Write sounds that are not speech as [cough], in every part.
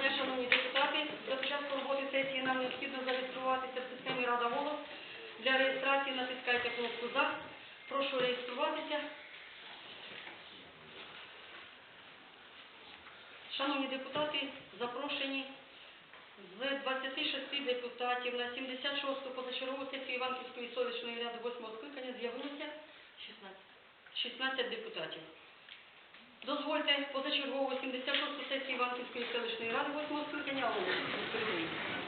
дня, шановні депутати. Для початку роботи сесії нам необхідно зареєструватися в системі Рада голос. Для реєстрації натискайте кнопку за. Прошу реєструватися. Шановні депутати, запрошені з 26 депутатів на 76-ту позачергову сесію Іванківської селищної ради 8-го скликання з'явилося 16 депутатів. Дозвольте позачергову 76-ту сесію Іванківської селищної ради 8 скликання оголосити.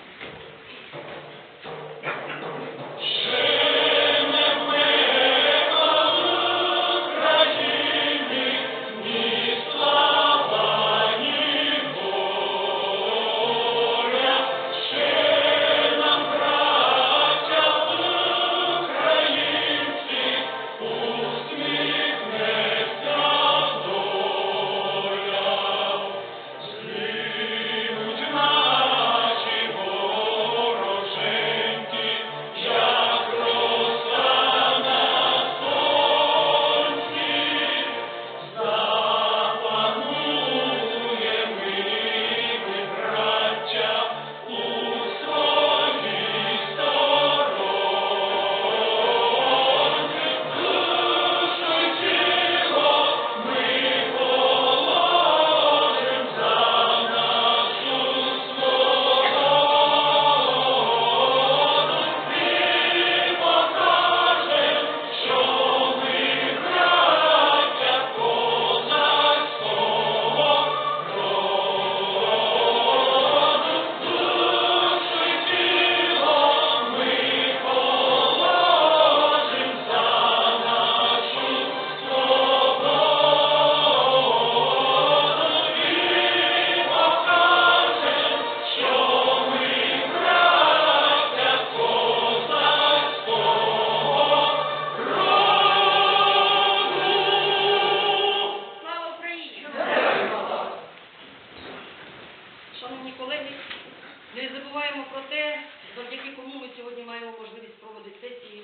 Не забуваємо про те, завдяки кому ми сьогодні маємо можливість проводити сесії,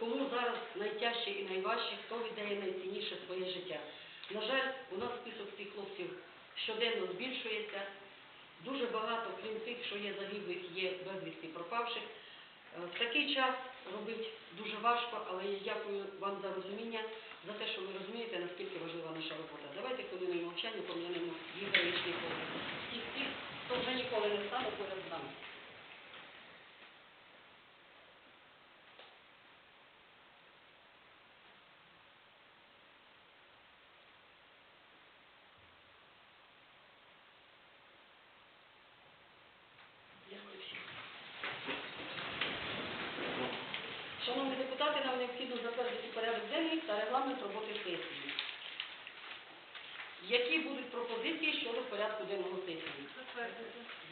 кому зараз найтяжче і найважче, хто віддає найцінніше своє життя. На жаль, у нас список цих хлопців щоденно збільшується. Дуже багато, крім тих, що є загиблих, є безвісти пропавших. Е, В такий час робити дуже важко, але я дякую вам за розуміння, за те, що ви розумієте, наскільки важлива наша робота. Давайте хвилиною мовчання пом'янемо їх героїчний подвиг. Всіх тих, хто вже ніколи не стане поряд з нами. Дякую всім. Шановні нам необхідно затвердити порядок денний та регламент роботи сесії. Які будуть пропозиції щодо порядку денного сесії?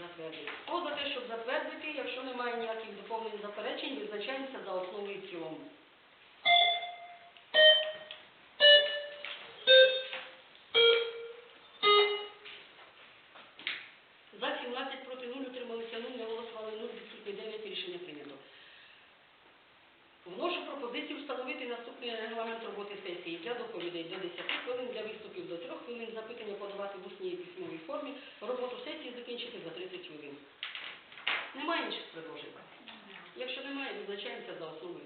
Затвердити. Хто за те, щоб затвердити, якщо немає ніяких доповнень заперечень, визначаємося за основу і цілому. 10 хвилин, для виступів до 3 хвилин, запитання подавати в усній письмовій формі, роботу сесії закінчити за 30 хвилин. Немає інших предложень? Якщо немає, визначаємося за основу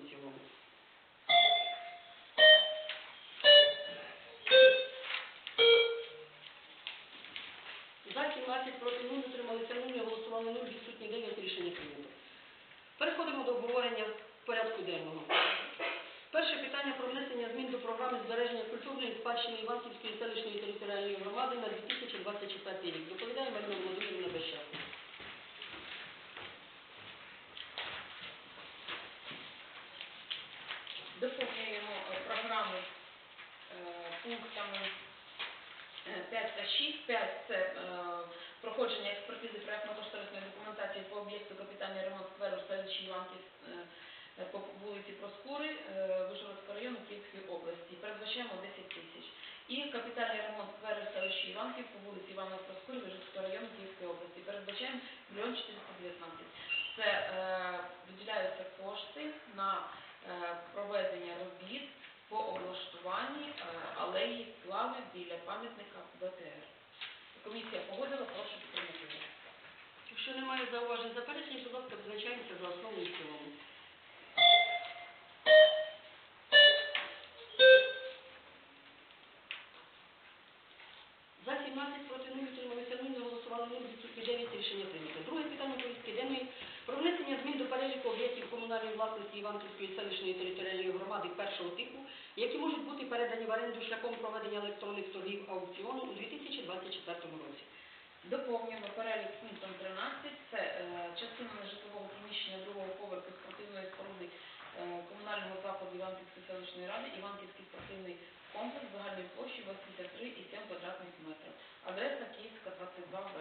питання про внесення змін до програми збереження культурної спадщини Іванківської селищної територіальної громади на 2024 рік. Доповідає Марина Володимирівна Бещак. Доповнюємо е, програму е, пунктами е, 5 та 6. 5 – це е, проходження експертизи проєктно-кошторисної документації по об'єкту капітальний ремонт скверу в селищі Іванків е, е, по вулиці Проскури е, Вишгородського району Київської області. Передбачаємо 10 тисяч. І капітальний ремонт скверу селищі Іванків по вулиці Івана Проскури Вишгородського району Київської області. Передбачаємо 1 419. Це е, виділяються кошти на е, проведення робіт по облаштуванні е, алеї слави біля пам'ятника БТР. Комісія погодила, прошу підтримати. зауважень заперечень, будь ласка, визначаємося за основу і цілому. Рішення прийнято. Друге питання повістки денної про внесення змін до переліку об'єктів комунальної власності Іванківської селищної територіальної громади першого типу, які можуть бути передані в оренду шляхом проведення електронних торгів аукціону у 2024 році. Доповнюємо перелік пунктом 13. Це е, частина нежитлового приміщення другого поверху спортивної споруди е, комунального закладу Іванківської селищної ради, Іванківський спортивний комплекс загальної площі 83,7 квадратних метрів. Адреса Київська, 22Б.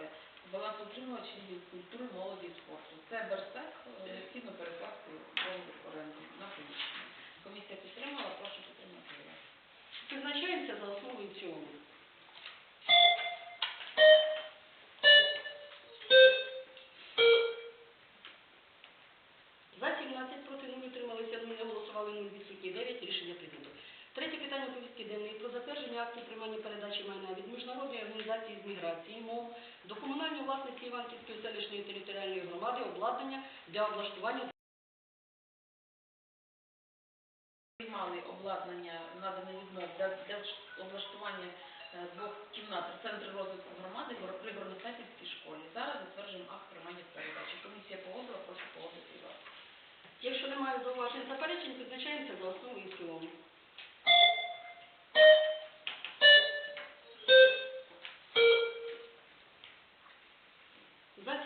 Балансоутримувач відділ культури, молоді і спорту. Це Берсек, необхідно перекласти договір оренди на приміщення. Комісія підтримала, прошу підтримати. його. Визначаємося за основу і цілому. За 17 проти 0 утрималися 0, не голосували 0, відсутні 9, рішення прийнято. Третє питання повістки про затвердження акту приймання передачі майна від Міжнародної організації з міграції до комунальної власності Іванківської селищної територіальної громади обладнання для облаштування Приймали обладнання, надане відмов для, для облаштування е, двох кімнат в центрі розвитку громади в- при Горностатівській школі. Зараз затверджуємо акт приймання передачі. Комісія погодила, прошу погодити вас. Якщо немає зауважень заперечень, визначаємося за основу і в цілому.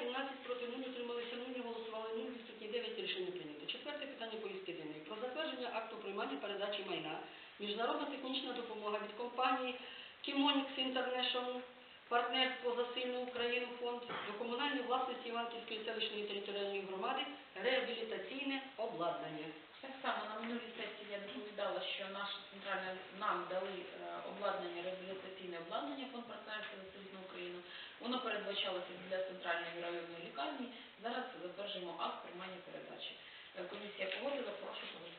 17 проти 0 утрималися 0, голосували 0, відсутні 9, рішення прийнято. Четверте питання повістки денної. Про затвердження акту приймання передачі майна. Міжнародна технічна допомога від компанії Кімонікс International, партнерство за сильну Україну фонд до комунальної власності Іванківської селищної територіальної громади реабілітаційне обладнання. Так само на минулій сесії я доповідала, що наша центральна нам дали е, обладнання, реабілітаційне обладнання фонд партнерства за сильну Україну. Воно передбачалося для центральної районної лікарні. Зараз затверджуємо акт приймання передачі. Е, Комісія погодила, прошу погодити.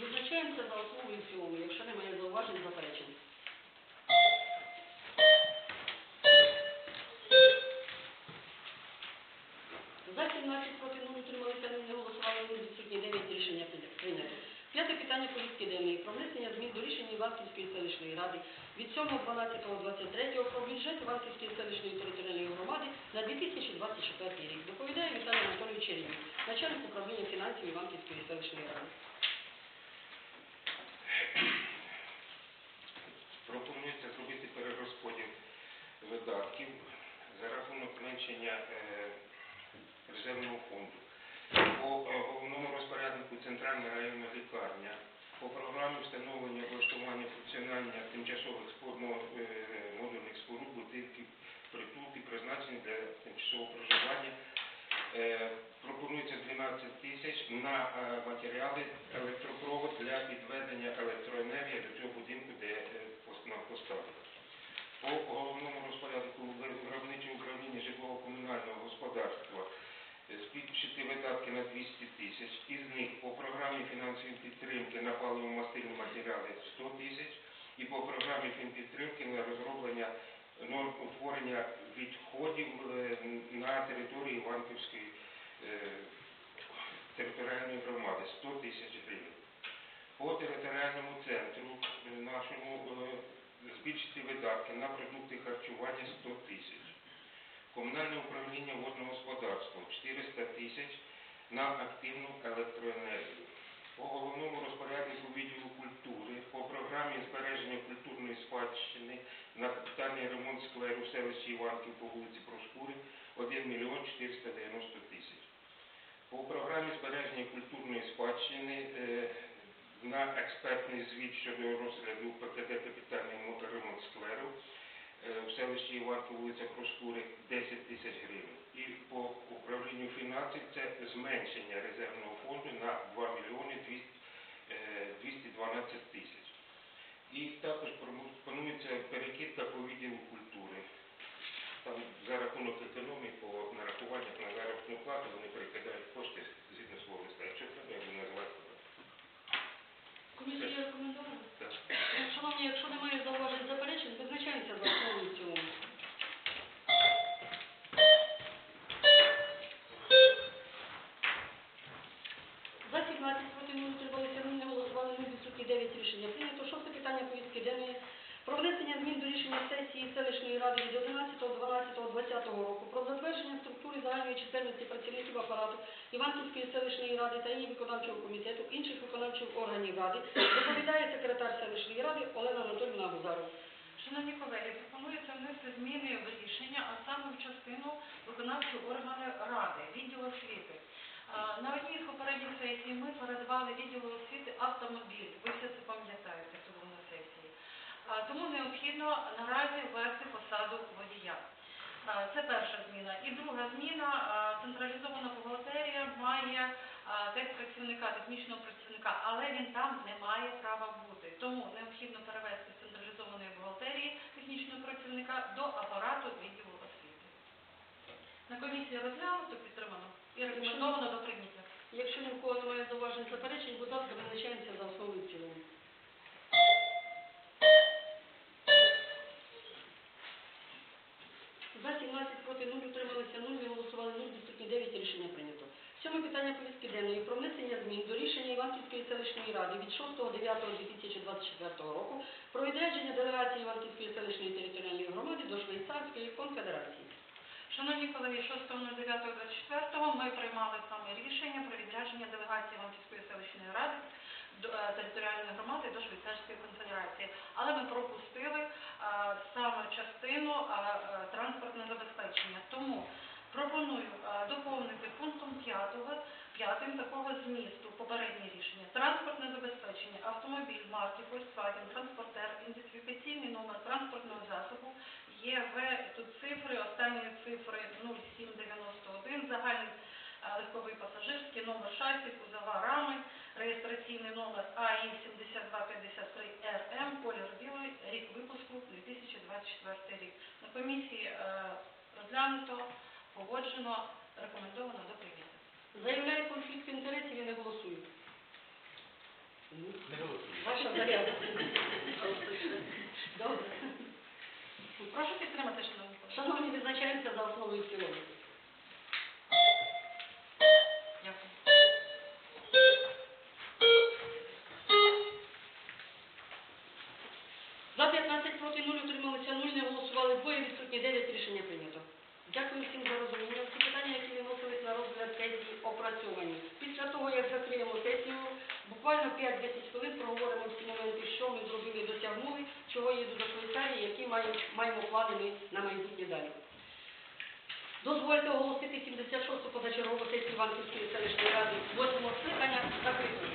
Визначаємося за основу і в цілому, якщо немає зауважень, заперечень. За 17 проти 0 утрималися не голосували 0, відсутні 9, рішення прийнято. П'яте питання повістки денної про внесення змін до рішення Іванківської селищної ради від 7.12.23 про бюджет Іванківської селищної територіальної громади на 2024 рік. Доповідає Віталій Анатолійович Чернів, начальник управління фінансів Іванківської селищної ради. Пропонується зробити перерозподіл видатків за рахунок зменшення е, резервного фонду. По е, головному розпоряднику Центральна районна лікарня по програмі встановлення облаштування функціонування тимчасових е, модульних споруд будинків притулки призначені для тимчасового проживання. Е, Пропонується 12 тисяч на е, матеріали електропровод для підведення електроенергії до цього будинку, де нам поставили. По головному розпорядку виробничого управління житлово-комунального господарства збільшити видатки на 200 тисяч. Із них по програмі фінансової підтримки на паливо-мастильні матеріали 100 тисяч і по програмі фінпідтримки на розроблення норм утворення відходів е, на території Іванківської е, територіальної громади 100 тисяч гривень. По територіальному центру е, нашому е, збільшити видатки на продукти харчування 100 тисяч. Комунальне управління водного господарства 400 тисяч на активну електроенергію. По головному розпоряднику відділу культури по програмі збереження культурної спадщини на капітальний ремонт скверу в селищі Іванків по вулиці Проскури 1 мільйон 490 тисяч. По програмі збереження культурної спадщини е, на експертний звіт щодо розгляду ПКД капітальний мо- ремонт скверу в селищі Іванків, вулиця Проскури 10 тисяч гривень. І по управлінню фінансів це зменшення резервного фонду на 2 мільйони 200, е, 212 тисяч. І також планується перекидка по відділу культури. Там за рахунок економії по нарахуваннях на заробітну плату вони перекидають кошти згідно свого листа. Якщо треба, я буду називати. Комісія рекомендована? Так. Шановні, якщо немає змін до рішення сесії селищної ради від 11.12.20 року про затвердження структури загальної чисельності працівників апарату Іванківської селищної ради та її виконавчого комітету, інших виконавчих органів ради, доповідає секретар селищної ради Олена Анатолійовна Гузарова. Шановні колеги, пропонується внести зміни в рішення, а саме в частину виконавчого органу Ради, відділу освіти. На одній з попередніх сесій ми передавали відділу освіти автомобіль. Ви все це пам'ятаєте, хто був на сесії. А, Тому необхідно наразі ввести посаду водія. Це перша зміна. І друга зміна, централізована бухгалтерія має техпрацівника, технічного працівника, але він там не має права бути. Тому необхідно перевести з централізованої бухгалтерії технічного працівника до апарату відділу освіти. На комісії розглянуто, підтримано і рекомендовано до прийняття. Якщо ні в кого немає зауважень питання повістки денної про внесення змін до рішення Іванківської селищної ради від 6.9.2024 року про відрядження делегації Іванківської селищної територіальної громади до Швейцарської конфедерації. Шановні колеги, 6.09.24 ми приймали саме рішення про відрядження делегації Іванківської селищної ради е, територіальної громади до Швейцарської конфедерації. Але ми пропустили е, саме частину е, транспортне забезпечення. Тому пропоную е, доповнити пунктом 5, п'ятим такого змісту попереднє рішення. Транспортне забезпечення, автомобіль марки Volkswagen, транспортер, ідентифікаційний номер транспортного засобу, ЄВ, тут цифри, останні цифри 0791, загальний е, легковий пасажирський, номер шасі, кузова рами, реєстраційний номер АІ 7253 РМ, колір білий, рік випуску 2024 рік. На комісії е, розглянуто, погоджено, рекомендовано до прийняття. Заявляє конфлікт інтересів і не голосую. Не голосуємо. Ваша [laughs] заява. Добре. Прошу підтримати, шановні. Шановні, визначаємося за основу і цілому. Дякую. За 15 проти 0 утрималися 0, не голосували двоє, відсутні 9, рішення прийнято. Дякую всім за розуміння. Всі питання, які виносились на розгляд сесії, опрацьовані. Після того, як закриємо сесію, буквально 5-10 хвилин проговоримо всі моменти, що ми зробили, досягнули, чого їду до Швейцарії, які маємо, плани на майбутнє далі. Дозвольте оголосити 76-ту позачергову сесію Іванківської селищної ради 8 скликання закритою.